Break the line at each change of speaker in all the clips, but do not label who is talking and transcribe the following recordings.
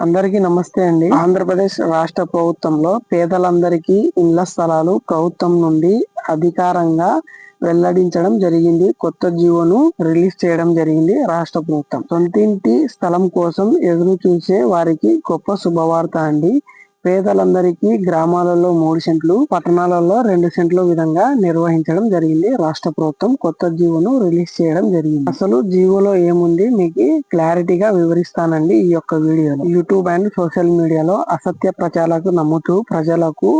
అందరికీ నమస్తే అండి. ఆంధ్రప్రదేశ్ రాష్ట్ర ప్రభుత్వంలో పేదలందరికీ ఇళ్ళ స్థలాలు ప్రభుత్వం నుండి అధికారంగా వెల్లడించడం జరిగింది. కొత్త జీవోను రిలీజ్ చేయడం జరిగింది రాష్ట్ర ప్రభుత్వం. సొంతింటి స్థలం కోసం ఎదురు చూసే వారికి గొప్ప శుభవార్త అండి. పేదలందరికీ గ్రామాలలో మూడు సెంట్లు పట్టణాలలో రెండు సెంట్లు విధంగా నిర్వహించడం జరిగింది. రాష్ట్ర ప్రభుత్వం కొత్త జీవోను రిలీజ్ చేయడం జరిగింది. అసలు జీవోలో ఏముంది? మీకు క్లారిటీగా వివరిస్తానండి ఈ యొక్క వీడియోలో. యూట్యూబ్ అండ్ సోషల్ మీడియాలో అసత్య ప్రచారాలకు నమ్ముతూ ప్రజలకు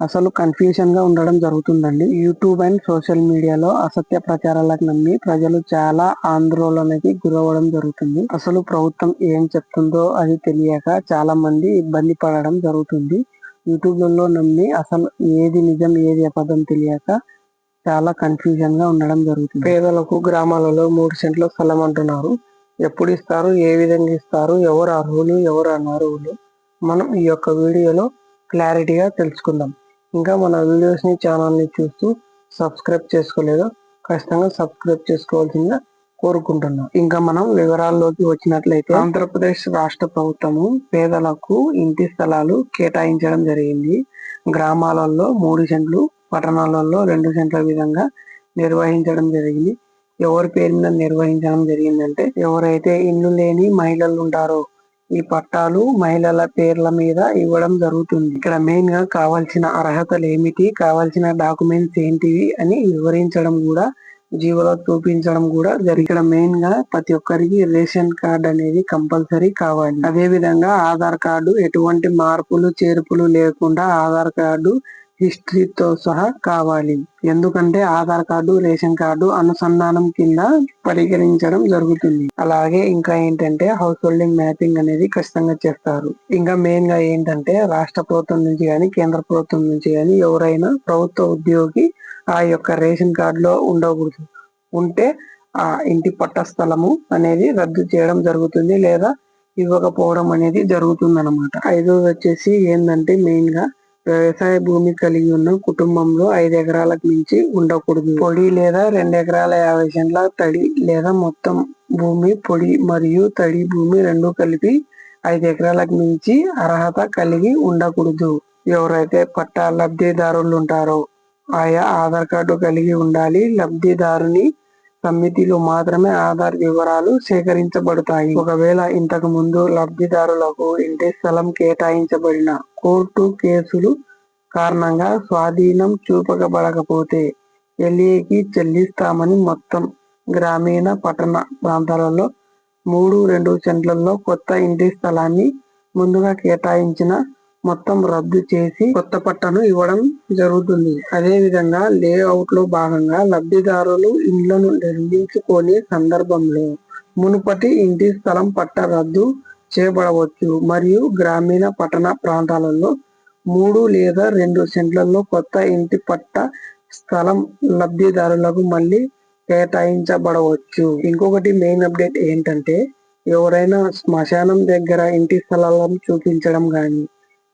అసలు కన్ఫ్యూషన్గా ఉండడం జరుగుతుందండి. యూట్యూబ్ అండ్ సోషల్ మీడియాలో అసత్య ప్రచారాలకు నమ్మి ప్రజలు చాలా ఆందోళనకి గురవడం జరుగుతుంది. అసలు ప్రభుత్వం ఏం చెప్తుందో అది తెలియక చాలా మంది ఇబ్బంది పడడం జరుగుతుంది. యూట్యూబ్లలో నమ్మి అసలు ఏది నిజం ఏది అబద్ధం తెలియక చాలా కన్ఫ్యూజన్గా ఉండడం జరుగుతుంది. పేదలకు గ్రామాలలో మూడు సెంట్ల స్థలం అంటున్నారు. ఎప్పుడు ఇస్తారు ఏ విధంగా ఇస్తారు ఎవరు అర్హులు ఎవరు అనర్హులు? మనం ఈ యొక్క వీడియోలో క్లారిటీగా తెలుసుకుందాం. ఇంకా మన వీడియోస్ని ఛానల్ని ఛానల్ని చూస్తూ సబ్స్క్రైబ్ చేసుకోలేదు ఖచ్చితంగా సబ్స్క్రైబ్ చేసుకోవాల్సిందిగా కోరుకుంటున్నాం. ఇంకా మనం వివరాల్లోకి వచ్చినట్లయితే ఆంధ్రప్రదేశ్ రాష్ట్ర ప్రభుత్వము పేదలకు ఇంటి స్థలాలు కేటాయించడం జరిగింది. గ్రామాలలో మూడు సెంట్లు పట్టణాలలో రెండు సెంట్ల విధంగా నిర్వహించడం జరిగింది. ఎవరి పేరు మీద నిర్వహించడం జరిగిందంటే ఎవరైతే ఇల్లు లేని మహిళలు ఉంటారో ఈ పట్టాలు మహిళల పేర్ల మీద ఇవ్వడం జరుగుతుంది. ఇక్కడ మెయిన్గా కావాల్సిన అర్హతలు ఏమిటి? కావాల్సిన డాక్యుమెంట్స్ ఏంటివి అని వివరించడం కూడా జీవోలో చూపించడం కూడా జరిగి ఇక్కడ మెయిన్గా ప్రతి ఒక్కరికి రేషన్ కార్డ్ అనేది కంపల్సరీ కావాలి. అదే విధంగా ఆధార్ కార్డు ఎటువంటి మార్పులు చేర్పులు లేకుండా ఆధార్ కార్డు హిస్టరీతో సహా కావాలి. ఎందుకంటే ఆధార్ కార్డు రేషన్ కార్డు అనుసంధానం కింద పరిగణించడం జరుగుతుంది. అలాగే ఇంకా ఏంటంటే హౌస్ హోల్డింగ్ మ్యాపింగ్ అనేది ఖచ్చితంగా చేస్తారు. ఇంకా మెయిన్గా ఏంటంటే రాష్ట్ర ప్రభుత్వం నుంచి కానీ కేంద్ర ప్రభుత్వం నుంచి కానీ ఎవరైనా ప్రభుత్వ ఉద్యోగి ఆ యొక్క రేషన్ కార్డులో ఉండకూడదు. ఉంటే ఆ ఇంటి పట్ట స్థలము అనేది రద్దు చేయడం జరుగుతుంది లేదా ఇవ్వకపోవడం అనేది జరుగుతుంది అనమాట ఐదోది వచ్చేసి ఏంటంటే మెయిన్గా వ్యవసాయ భూమి కలిగి ఉన్న కుటుంబంలో ఐదు ఎకరాలకు మించి ఉండకూడదు. పొడి లేదా రెండు ఎకరాల యాభై సెంట్ల తడి లేదా మొత్తం భూమి పొడి మరియు తడి భూమి రెండు కలిపి ఐదు ఎకరాలకు మించి అర్హత కలిగి ఉండకూడదు. ఎవరైతే పట్టా లబ్ధిదారులు ఉంటారో ఆయా ఆధార్ కార్డు కలిగి ఉండాలి. లబ్ధిదారుని సమితిలో మాత్రమే ఆధార్ వివరాలు సేకరించబడతాయి. ఒకవేళ ఇంతకు ముందు లబ్ధిదారులకు ఇంటి స్థలం కేటాయించబడిన కోర్టు కేసులు కారణంగా స్వాధీనం చూపకబడకపోతే ఎల్ఏకి చెల్లిస్తామని మొత్తం గ్రామీణ పట్టణ ప్రాంతాలలో మూడు రెండు సెంట్లలో కొత్త ఇంటి స్థలాన్ని ముందుగా కేటాయించిన మొత్తం రద్దు చేసి కొత్త పట్టను ఇవ్వడం జరుగుతుంది. అదేవిధంగా లేఅవుట్లో భాగంగా లబ్ధిదారులు ఇండ్లను నిర్మించుకునే సందర్భంలో మునుపటి ఇంటి స్థలం పట్ట రద్దు చేయబడవచ్చు. మరియు గ్రామీణ పట్టణ ప్రాంతాలలో మూడు లేదా రెండు సెంట్లలో కొత్త ఇంటి పట్ట స్థలం లబ్ధిదారులకు మళ్ళీ కేటాయించబడవచ్చు. ఇంకొకటి మెయిన్ అప్డేట్ ఏంటంటే ఎవరైనా శ్మశానం దగ్గర ఇంటి స్థలాలను చూపించడం కానీ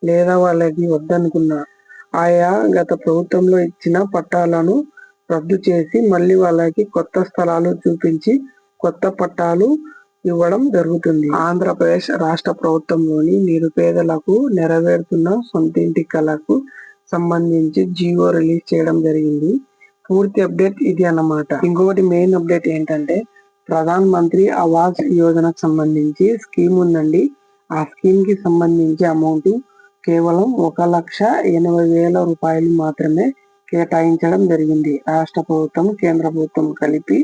లేదా వాళ్ళకి వద్దనుకున్న. ఆయా గత ప్రభుత్వంలో ఇచ్చిన పట్టాలను రద్దు చేసి మళ్ళీ వాళ్ళకి కొత్త స్థలాలు చూపించి కొత్త పట్టాలు ఇవ్వడం జరుగుతుంది. ఆంధ్రప్రదేశ్ రాష్ట్ర ప్రభుత్వంలోని నిరుపేదలకు నెరవేరుతున్న సొంతింటి కళకు సంబంధించి జియో రిలీజ్ చేయడం జరిగింది. పూర్తి అప్డేట్ ఇది అన్నమాట. ఇంకొకటి మెయిన్ అప్డేట్ ఏంటంటే ప్రధాన్ మంత్రి ఆవాస్ యోజనకు సంబంధించి స్కీమ్ ఉందండి. ఆ స్కీమ్కి సంబంధించి అమౌంట్ కేవలం ఒక లక్ష ఎనభై వేల రూపాయలు మాత్రమే కేటాయించడం జరిగింది. రాష్ట్ర ప్రభుత్వం కేంద్ర ప్రభుత్వం కలిపి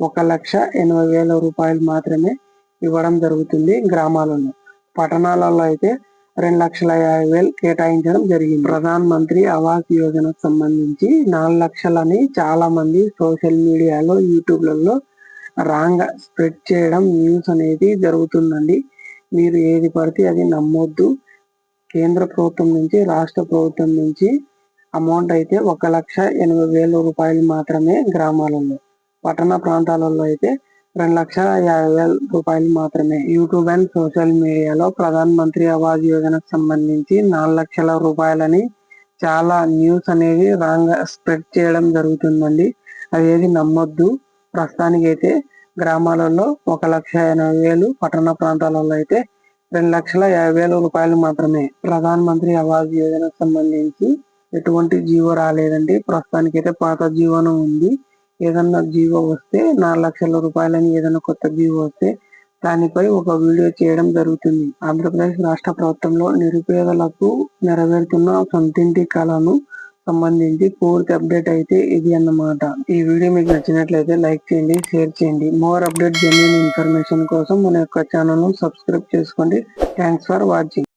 ఒక లక్ష ఎనభై వేల రూపాయలు మాత్రమే ఇవ్వడం జరుగుతుంది గ్రామాలలో. పట్టణాలలో అయితే రెండు లక్షల యాభై వేలు కేటాయించడం జరిగింది. ప్రధాన మంత్రి ఆవాస్ యోజనకు సంబంధించి నాలుగు లక్షలని చాలా మంది సోషల్ మీడియాలో యూట్యూబ్లలో రాంగ్ స్ప్రెడ్ చేయడం న్యూస్ అనేది జరుగుతుందండి. మీరు ఏది పడితే అది నమ్మొద్దు. కేంద్ర ప్రభుత్వం నుంచి రాష్ట్ర ప్రభుత్వం నుంచి అమౌంట్ అయితే ఒక లక్ష ఎనభై వేల రూపాయలు మాత్రమే గ్రామాలలో. పట్టణ ప్రాంతాలలో అయితే రెండు లక్షల యాభై వేల రూపాయలు మాత్రమే. యూట్యూబ్ అండ్ సోషల్ మీడియాలో ప్రధాన మంత్రి ఆవాస్ యోజనకు సంబంధించి నాలుగు లక్షల రూపాయలని చాలా న్యూస్ అనేది రాంగ్ స్ప్రెడ్ చేయడం జరుగుతుందండి. అదేది నమ్మొద్దు. ప్రస్తుతానికి అయితే గ్రామాలలో ఒక లక్ష ఎనభై వేలు పట్టణ ప్రాంతాలలో అయితే రెండు లక్షల యాభై వేల రూపాయలు మాత్రమే ప్రధాన మంత్రి ఆవాస్ యోజనకు సంబంధించి ఎటువంటి జీవో రాలేదండి. ప్రస్తుతానికి అయితే పాత జీవోనే ఉంది. ఏదన్నా జీవో వస్తే నాలుగు లక్షల రూపాయలని ఏదైనా కొత్త జీవో వస్తే దానిపై ఒక వీడియో చేయడం జరుగుతుంది. ఆంధ్రప్రదేశ్ రాష్ట్ర ప్రభుత్వంలో నిరుపేదలకు నెరవేరుతున్న సొంతింటి కళను సంబంధించి పూర్తి అప్డేట్ అయితే ఇది అన్నమాట. ఈ వీడియో మీకు నచ్చినట్లయితే లైక్ చేయండి షేర్ చేయండి. మోర్ అప్డేట్ జెన్యున్ ఇన్ఫర్మేషన్ కోసం మన యొక్క ఛానల్ను సబ్స్క్రైబ్ చేసుకోండి. Thanks for watching.